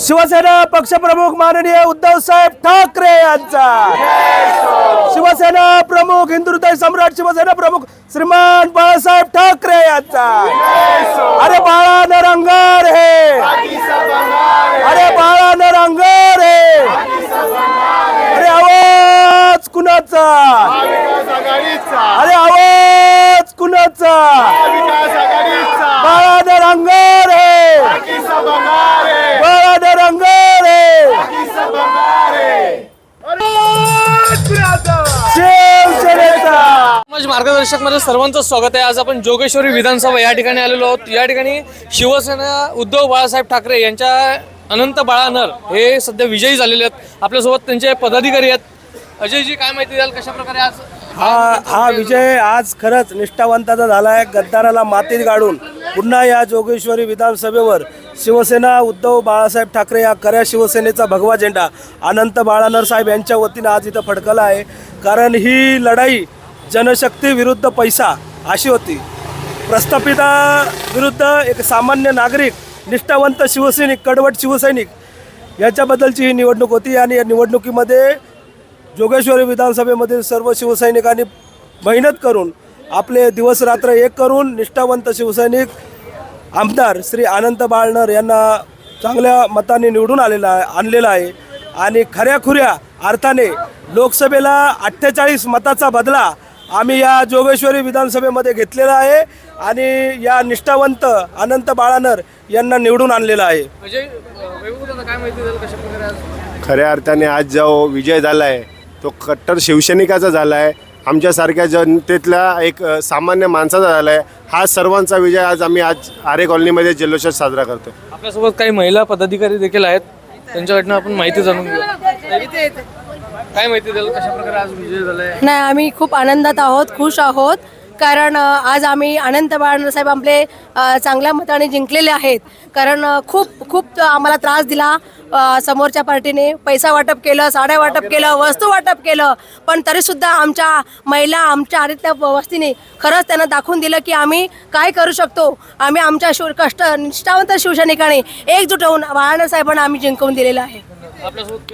शिवसेना पक्षप्रमुख माननीय उद्धव साहेब ठाकरे यांचा. शिवसेना प्रमुख हिंदुत्व सम्राट शिवसेना प्रमुख श्रीमान बाळासाहेब ठाकरे यांचा. अरे बाळा नरंगार हे. अरे बाळा नरंगार हे. अरे आवाज कुणाचा? अरे आवाज समाज मार्गदर्शकमध्ये सर्वांचं स्वागत आहे. आज आपण जोगेश्वरी विधानसभा या ठिकाणी आलेलो आहोत. या ठिकाणी शिवसेना उद्धव बाळासाहेब ठाकरे यांच्या अनंत बाळानर हे सध्या विजयी झालेले आहेत. आपल्यासोबत त्यांचे पदाधिकारी आहेत. अजयजी काय माहिती द्याल? कशा प्रकारे आज हा हा विजय आज खरंच निष्ठावंताचा झाला आहे गद्दाराला मातीत गाडून पुन्हा या जोगेश्वरी विधानसभेवर शिवसेना उद्धव बाळासाहेब ठाकरे या खऱ्या शिवसेनेचा भगवा झेंडा अनंत बाळानर साहेब यांच्या वतीनं आज इथं फडकला आहे. कारण ही लढाई जनशक्ती विरुद्ध पैसा अशी होती. प्रस्थापिता विरुद्ध एक सामान्य नागरिक निष्ठावंत शिवसैनिक कडवट शिवसैनिक याच्याबद्दलची ही निवडणूक होती आणि या निवडणुकीमध्ये जोगेश्वरी विधानसभेमधील सर्व शिवसैनिकांनी मेहनत करून आपले दिवस रात्र एक करून निष्ठावंत शिवसैनिक आमदार श्री आनंद बाळनर यांना चांगल्या मताने निवडून आलेला आहे आणलेला आहे. आणि खऱ्याखुऱ्या अर्थाने लोकसभेला अठ्ठेचाळीस मताचा बदला आम्ही या जोगेश्वरी विधानसभेमध्ये घेतलेला आहे आणि या निष्ठावंत अनंत बाळानर यांना निवडून आणलेला आहे. आज? खऱ्या अर्थाने आज जो विजय झाला आहे तो कट्टर शिवसैनिकाचा झाला आहे आमच्यासारख्या जनतेतल्या एक सामान्य माणसाचा झाला आहे हा सर्वांचा विजय आज आम्ही आज आरे कॉलनीमध्ये जल्लोषात साजरा करतो आपल्यासोबत काही महिला पदाधिकारी देखील आहेत. त्यांच्याकडनं आपण माहिती जाणून घेऊ काय माहिती द्याल कशा प्रकारे आज विजय झालाय? नाही आम्ही खूप आनंदात आहोत खुश आहोत. कारण अ, आज आम्ही अनंत बाळानंद साहेब आपले अ, चांगल्या मताने जिंकलेले आहेत. कारण अ, खूप खूप आम्हाला त्रास दिला अ, समोरच्या पार्टीने. पैसा वाटप केलं साड्या वाटप केलं वस्तू वाटप केलं. पण तरीसुद्धा आमच्या महिला आमच्या आरीतल्या वस्तीने खरंच त्यांना दाखवून दिलं की आम्ही काय करू शकतो. आम्ही आमच्या शिव कष्ट निष्ठावंत शिवसैनिकाने एकजूट होऊन बाळानंद साहेबांना आम्ही जिंकवून दिलेलं आहे. आपल्यासोबत